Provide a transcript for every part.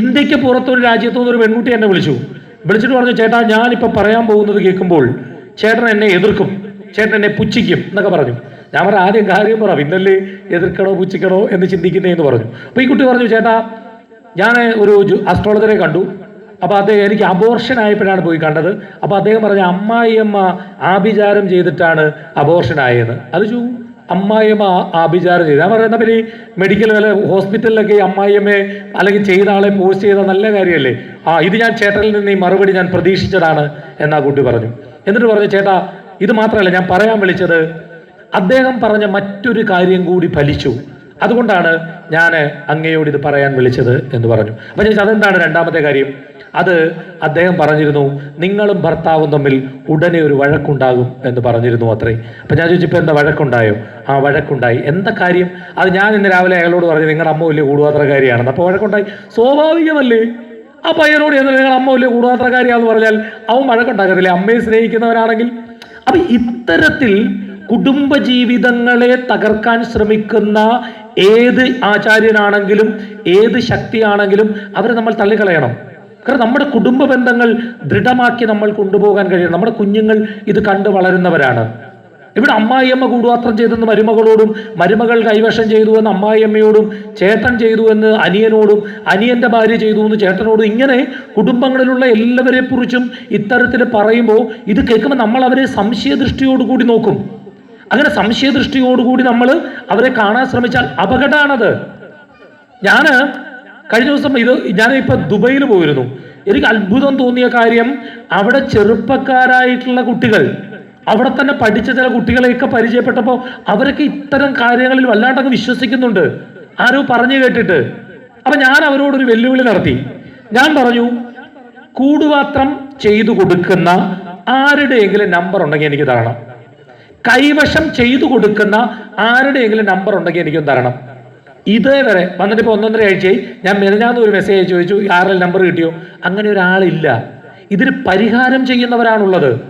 ഇന്ത്യയ്ക്ക് പുറത്തൊരു രാജ്യത്തു നിന്ന് ഒരു പെൺകുട്ടി എന്നെ വിളിച്ചു. വിളിച്ചിട്ട് പറഞ്ഞു ചേട്ടാ ഞാനിപ്പോൾ പറയാൻ പോകുന്നത് കേൾക്കുമ്പോൾ ചേട്ടൻ എന്നെ എതിർക്കും. ചേട്ടൻ എന്നെ പുച്ഛിക്കും എന്നൊക്കെ പറഞ്ഞു. ഞാൻ പറഞ്ഞു ആദ്യം കാര്യം പറ പിന്നല്ലേ എതിർക്കണോ പുച്ഛിക്കണോ എന്ന് ചിന്തിക്കുന്നേ എന്ന് പറഞ്ഞു. അപ്പോൾ ഈ കുട്ടി പറഞ്ഞു ചേട്ടാ ഞാൻ ഒരു അസ്ട്രോളജറെ കണ്ടു. അപ്പോൾ അദ്ദേഹം എനിക്ക് അബോർഷൻ ആയപ്പോഴാണ് പോയി കണ്ടത്. അപ്പോൾ അദ്ദേഹം പറഞ്ഞ അമ്മായിയമ്മ ആഭിചാരം ചെയ്തിട്ടാണ് അബോർഷൻ ആയത് അത് ചൂ അമ്മായിയമ്മ ആഭിചാരം ചെയ്ത്. ഞാൻ പറയുന്ന പിന്നെ ഈ മെഡിക്കൽ അല്ലെ ഹോസ്പിറ്റലിലൊക്കെ ഈ അമ്മായിയമ്മയെ അല്ലെങ്കിൽ ചെയ്ത ആളെ പോസ്റ്റ് ചെയ്ത നല്ല കാര്യമല്ലേ? ആ ഇത് ഞാൻ ചേട്ടനിൽ നിന്ന് ഈ മറുപടി ഞാൻ പ്രതീക്ഷിച്ചതാണ് എന്നാ കുട്ടി പറഞ്ഞു. എന്നിട്ട് പറഞ്ഞു ചേട്ടാ ഇത് മാത്രമല്ല ഞാൻ പറയാൻ വിളിച്ചത് അദ്ദേഹം പറഞ്ഞ മറ്റൊരു കാര്യം കൂടി ഫലിച്ചു. അതുകൊണ്ടാണ് ഞാൻ അങ്ങയോട് ഇത് പറയാൻ വിളിച്ചത് എന്ന് പറഞ്ഞു. അപ്പൊ ചേച്ചി അതെന്താണ് രണ്ടാമത്തെ കാര്യം? അത് അദ്ദേഹം പറഞ്ഞിരുന്നു നിങ്ങളും ഭർത്താവും തമ്മിൽ ഉടനെ ഒരു വഴക്കുണ്ടാകും എന്ന് പറഞ്ഞിരുന്നു അത്രേ. അപ്പൊ ഞാൻ ചോദിച്ചു ഇപ്പൊ എന്താ വഴക്കുണ്ടായോ? ആ വഴക്കുണ്ടായി. എന്താ കാര്യം? അത് ഞാൻ ഇന്ന് രാവിലെ അയാളോട് പറഞ്ഞു നിങ്ങളുടെ അമ്മ വലിയ കൂടുപാത്രക്കാരിയാണെന്ന്. അപ്പൊ വഴക്കുണ്ടായി. സ്വാഭാവികമല്ലേ? ആ പയ്യനോട് ചെന്ന് നിങ്ങളുടെ അമ്മ വലിയ കൂടുപാത്രക്കാരിയാന്ന് പറഞ്ഞാൽ അവൻ വഴക്കുണ്ടാക്കത്തില്ലേ അമ്മയെ സ്നേഹിക്കുന്നവനാണെങ്കിൽ? അപ്പൊ ഇത്തരത്തിൽ കുടുംബജീവിതങ്ങളെ തകർക്കാൻ ശ്രമിക്കുന്ന ഏത് ആചാര്യനാണെങ്കിലും ഏത് ശക്തിയാണെങ്കിലും അവരെ നമ്മൾ തള്ളിക്കളയണം. കാരണം നമ്മുടെ കുടുംബ ബന്ധങ്ങൾ ദൃഢമാക്കി നമ്മൾ കൊണ്ടുപോകാൻ കഴിയണം. നമ്മുടെ കുഞ്ഞുങ്ങൾ ഇത് കണ്ടു വളരുന്നവരാണ്. ഇവിടെ അമ്മായിയമ്മ കൂടുപാത്രം ചെയ്തെന്ന് മരുമകളോടും മരുമകൾ കൈവശം ചെയ്തു എന്ന് അമ്മായിയമ്മയോടും ചേട്ടൻ ചെയ്തു എന്ന് അനിയനോടും അനിയന്റെ ഭാര്യ ചെയ്തു എന്ന് ചേട്ടനോടും ഇങ്ങനെ കുടുംബങ്ങളിലുള്ള എല്ലാവരെ കുറിച്ചും ഇത്തരത്തിൽ പറയുമ്പോൾ ഇത് കേൾക്കുമ്പോൾ നമ്മൾ അവരെ സംശയദൃഷ്ടിയോടുകൂടി നോക്കും. അങ്ങനെ സംശയദൃഷ്ടിയോടുകൂടി നമ്മൾ അവരെ കാണാൻ ശ്രമിച്ചാൽ അപകടമാണത് ഞാൻ കഴിഞ്ഞ ദിവസം ഇത് ഇപ്പൊ ദുബൈയിൽ പോയിരുന്നു. എനിക്ക് അത്ഭുതം തോന്നിയ കാര്യം അവിടെ ചെറുപ്പക്കാരായിട്ടുള്ള കുട്ടികൾ അവിടെ തന്നെ പഠിച്ച ചില കുട്ടികളെയൊക്കെ പരിചയപ്പെട്ടപ്പോൾ അവരൊക്കെ ഇത്തരം കാര്യങ്ങളിൽ വല്ലാണ്ടങ്ങ് വിശ്വസിക്കുന്നുണ്ട്. ആരോ പറഞ്ഞു കേട്ടിട്ട്. അപ്പൊ ഞാൻ അവരോടൊരു വെല്ലുവിളി നടത്തി. ഞാൻ പറഞ്ഞു കൂടുപാത്രം ചെയ്തു കൊടുക്കുന്ന ആരുടെയെങ്കിലും നമ്പർ ഉണ്ടെങ്കിൽ എനിക്ക് തരണം. കൈവശം ചെയ്തു കൊടുക്കുന്ന ആരുടെയെങ്കിലും നമ്പർ ഉണ്ടെങ്കിൽ എനിക്കൊന്ന് തരണം. ഇതേവരെ വന്നിട്ട് ഇപ്പോൾ ഒന്നൊന്നര ആഴ്ചയായി. ഞാൻ മെനഞ്ഞാന്ന് ഒരു മെസ്സേജ് ചോദിച്ചു ആരുടെ നമ്പർ കിട്ടിയോ? അങ്ങനെ ഒരാളില്ല. ഇതിന് പരിഹാരം ചെയ്യുന്നവരാണുള്ളത്.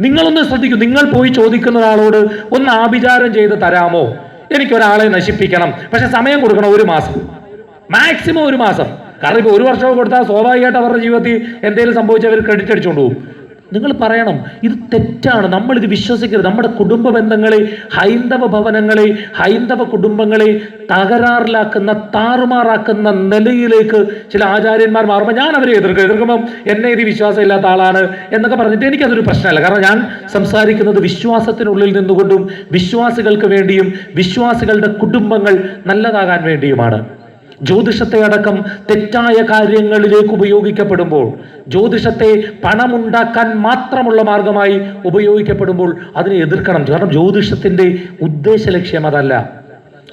നിങ്ങളൊന്ന് ശ്രദ്ധിക്കൂ. നിങ്ങൾ പോയി ചോദിക്കുന്ന ഒരാളോട് ഒന്ന് ആഭിചാരം ചെയ്ത് തരാമോ? എനിക്കൊരാളെ നശിപ്പിക്കണം. പക്ഷെ സമയം കൊടുക്കണം ഒരു മാസം. മാക്സിമം ഒരു മാസം. കാരണം ഇപ്പോൾ ഒരു വർഷം കൊടുത്താൽ സ്വാഭാവികമായിട്ട് അവരുടെ ജീവിതത്തിൽ എന്തെങ്കിലും സംഭവിച്ചാൽ അവർ ക്രെഡിറ്റ് അടിച്ചുകൊണ്ട് പോകും. നിങ്ങൾ പറയണം ഇത് തെറ്റാണ്. നമ്മൾ ഇത് വിശ്വസിക്കരുത്. നമ്മുടെ കുടുംബ ബന്ധങ്ങളെ ഹൈന്ദവ ഭവനങ്ങളെ ഹൈന്ദവ കുടുംബങ്ങളെ തകരാറിലാക്കുന്ന താറുമാറാക്കുന്ന നിലയിലേക്ക് ചില ആചാര്യന്മാർ മാറുമ്പോൾ ഞാൻ അവരെ എതിർക്കും. എതിർക്കുമ്പം എന്നെ ഇത് വിശ്വാസമില്ലാത്ത ആളാണ് എന്നൊക്കെ പറഞ്ഞിട്ട് എനിക്കതൊരു പ്രശ്നമല്ല. കാരണം ഞാൻ സംസാരിക്കുന്നത് വിശ്വാസത്തിനുള്ളിൽ നിന്നുകൊണ്ടും വിശ്വാസികൾക്ക് വേണ്ടിയും വിശ്വാസികളുടെ കുടുംബങ്ങൾ നല്ലതാകാൻ വേണ്ടിയുമാണ്. ജ്യോതിഷത്തെ അടക്കം തെറ്റായ കാര്യങ്ങളിലേക്ക് ഉപയോഗിക്കപ്പെടുമ്പോൾ ജ്യോതിഷത്തെ പണമുണ്ടാക്കാൻ മാത്രമുള്ള മാർഗമായി ഉപയോഗിക്കപ്പെടുമ്പോൾ അതിനെ എതിർക്കണം. കാരണം ജ്യോതിഷത്തിന്റെ ഉദ്ദേശ ലക്ഷ്യം അതല്ല.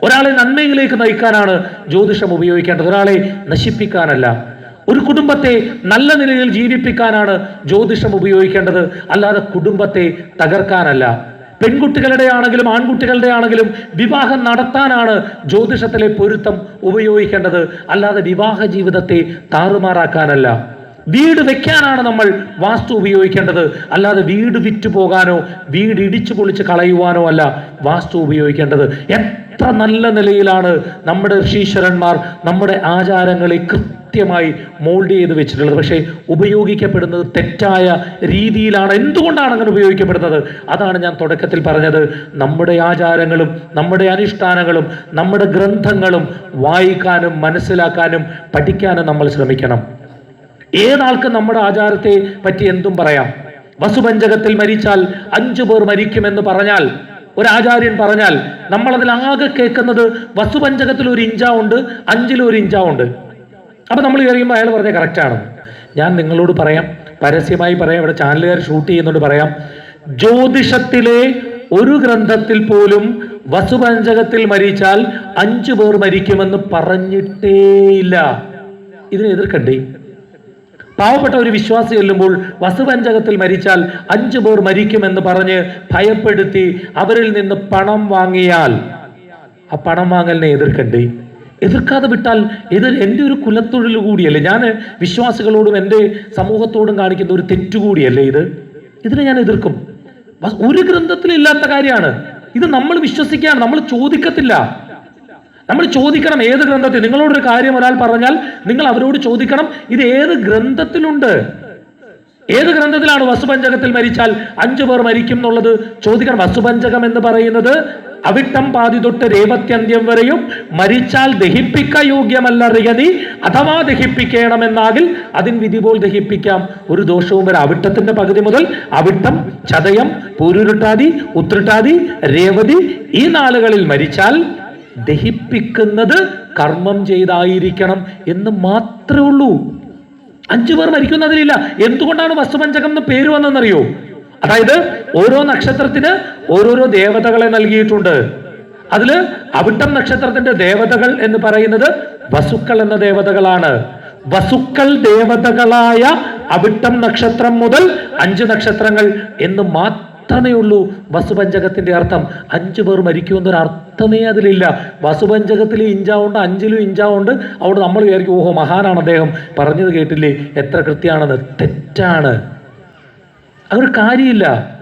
ഒരാളെ നന്മയിലേക്ക് നയിക്കാനാണ് ജ്യോതിഷം ഉപയോഗിക്കേണ്ടത്. ഒരാളെ നശിപ്പിക്കാനല്ല. ഒരു കുടുംബത്തെ നല്ല നിലയിൽ ജീവിപ്പിക്കാനാണ് ജ്യോതിഷം ഉപയോഗിക്കേണ്ടത്. അല്ലാതെ കുടുംബത്തെ തകർക്കാനല്ല. പെൺകുട്ടികളുടെ ആണെങ്കിലും ആൺകുട്ടികളുടെ ആണെങ്കിലും വിവാഹം നടത്താനാണ് ജ്യോതിഷത്തിലെ പൊരുത്തം ഉപയോഗിക്കേണ്ടത്. അല്ലാതെ വിവാഹ ജീവിതത്തെ താറുമാറാക്കാനല്ല. വീട് വെക്കാനാണ് നമ്മൾ വാസ്തു ഉപയോഗിക്കേണ്ടത്. അല്ലാതെ വീട് വിറ്റു പോകാനോ വീട് ഇടിച്ചു പൊളിച്ച് കളയുവാനോ അല്ല വാസ്തു ഉപയോഗിക്കേണ്ടത്. എത്ര നല്ല നിലയിലാണ് നമ്മുടെ ഋഷീശ്വരന്മാർ നമ്മുടെ ആചാരങ്ങളെ കൃത്യമായി മോൾഡ് ചെയ്ത് വെച്ചിട്ടുള്ളത്. പക്ഷേ ഉപയോഗിക്കപ്പെടുന്നത് തെറ്റായ രീതിയിലാണ്. എന്തുകൊണ്ടാണ് അങ്ങനെ ഉപയോഗിക്കപ്പെടുന്നത്? അതാണ് ഞാൻ തുടക്കത്തിൽ പറഞ്ഞത്. നമ്മുടെ ആചാരങ്ങളും നമ്മുടെ അനുഷ്ഠാനങ്ങളും നമ്മുടെ ഗ്രന്ഥങ്ങളും വായിക്കാനും മനസ്സിലാക്കാനും പഠിക്കാനും നമ്മൾ ശ്രമിക്കണം. ഏതാൾക്ക് നമ്മുടെ ആചാരത്തെ പറ്റി എന്തും പറയാം? വസുപഞ്ചകത്തിൽ മരിച്ചാൽ അഞ്ചു പേർ മരിക്കുമെന്ന് പറഞ്ഞാൽ ഒരു ആചാര്യൻ പറഞ്ഞാൽ നമ്മളതിൽ ആകെ കേൾക്കുന്നത് വസുപഞ്ചകത്തിൽ ഒരു ഇഞ്ചാവുണ്ട് അഞ്ചിൽ ഒരു ഇഞ്ചാ ഉണ്ട് അപ്പൊ നമ്മൾ കഴിയുമ്പോൾ അയാൾ പറഞ്ഞ കറക്റ്റാണ് ഞാൻ നിങ്ങളോട് പറയാം പരസ്യമായി പറയാം ഇവിടെ ചാനലുകാർ ഷൂട്ട് ചെയ്യുന്നോട് പറയാം. ജ്യോതിഷത്തിലെ ഒരു ഗ്രന്ഥത്തിൽ പോലും വസുപഞ്ചകത്തിൽ മരിച്ചാൽ അഞ്ചു പേർ മരിക്കുമെന്ന് പറഞ്ഞിട്ടേയില്ല. ഇതിനെ എതിർക്കണ്ടേ? പാവപ്പെട്ട ഒരു വിശ്വാസി ചെല്ലുമ്പോൾ വസുപഞ്ചകത്തിൽ മരിച്ചാൽ അഞ്ചു പേർ മരിക്കുമെന്ന് പറഞ്ഞ് ഭയപ്പെടുത്തി അവരിൽ നിന്ന് പണം വാങ്ങിയാൽ ആ പണം വാങ്ങലിനെ എതിർക്കണ്ടേ? എതിർക്കാതെ വിട്ടാൽ ഇത് എന്റെ ഒരു കുലത്തൊഴിൽ കൂടിയല്ലേ? ഞാൻ വിശ്വാസികളോടും എന്റെ സമൂഹത്തോടും കാണിക്കുന്ന ഒരു തെറ്റുകൂടിയല്ലേ ഇത്? ഇതിനെ ഞാൻ എതിർക്കും. ഒരു ഗ്രന്ഥത്തിലും ഇല്ലാത്ത കാര്യമാണ്. ഇത് നമ്മൾ വിശ്വസിക്കുകയാണ് നമ്മൾ ചോദിക്കത്തില്ല. നമ്മൾ ചോദിക്കണം ഏത് ഗ്രന്ഥത്തിൽ. നിങ്ങളോടൊരു കാര്യം ഒരാൾ പറഞ്ഞാൽ നിങ്ങൾ അവരോട് ചോദിക്കണം ഇത് ഏത് ഗ്രന്ഥത്തിലുണ്ട്? ഏത് ഗ്രന്ഥത്തിലാണ് വസുപഞ്ചകത്തിൽ മരിച്ചാൽ അഞ്ചു പേർ മരിക്കും എന്നുള്ളത് ചോദിക്കണം. വസുപഞ്ചകം എന്ന് പറയുന്നത് അവിട്ടം പാതി തൊട്ട് രേവത്യന്ത്യം വരെയും മരിച്ചാൽ ദഹിപ്പിക്ക യോഗ്യമല്ല റിയതി അഥവാ ദഹിപ്പിക്കണമെന്നാകിൽ അതിൻ വിധി പോൽ ദഹിപ്പിക്കാം. ഒരു ദോഷവും വരെ. അവിട്ടത്തിന്റെ പകുതി മുതൽ അവിട്ടം ചതയം പൂരുരുട്ടാതി ഉത്രട്ടാതി രേവതി ഈ നാളുകളിൽ മരിച്ചാൽ ദഹിപ്പിക്കുന്നത് കർമ്മം ചെയ്തായിരിക്കണം എന്ന് മാത്രമേ ഉള്ളൂ. അഞ്ചു പേർ മരിക്കുന്നതിലില്ല. എന്തുകൊണ്ടാണ് വസ്തുപഞ്ചകം എന്ന് പേര് വന്നതെന്നറിയോ? അതായത് ഓരോ നക്ഷത്രത്തിന് ഓരോരോ ദേവതകളെ നൽകിയിട്ടുണ്ട്. അതിൽ അവിട്ടം നക്ഷത്രത്തിന്റെ ദേവതകൾ എന്ന് പറയുന്നത് വസുക്കൾ എന്ന ദേവതകളാണ്. വസുക്കൾ ദേവതകളായ അവിട്ടം നക്ഷത്രം മുതൽ അഞ്ച് നക്ഷത്രങ്ങൾ എന്ന് മാത്രമേ ഉള്ളൂ വസുപഞ്ചകത്തിന്റെ അർത്ഥം. അഞ്ചു പേർ മരിക്കൂ എന്നൊരു അർത്ഥമേ അതിലില്ല. വസുപഞ്ചകത്തിൽ ഇഞ്ചാവുണ്ട് അഞ്ചിലും ഇഞ്ചാവുണ്ട്. അവിടെ നമ്മൾ വിചാരിക്കും ഓഹോ മഹാനാണ് അദ്ദേഹം. പറഞ്ഞത് കേട്ടില്ലേ? എത്ര കൃത്യമാണെന്ന്. തെറ്റാണ്. അതൊരു കാര്യമില്ല.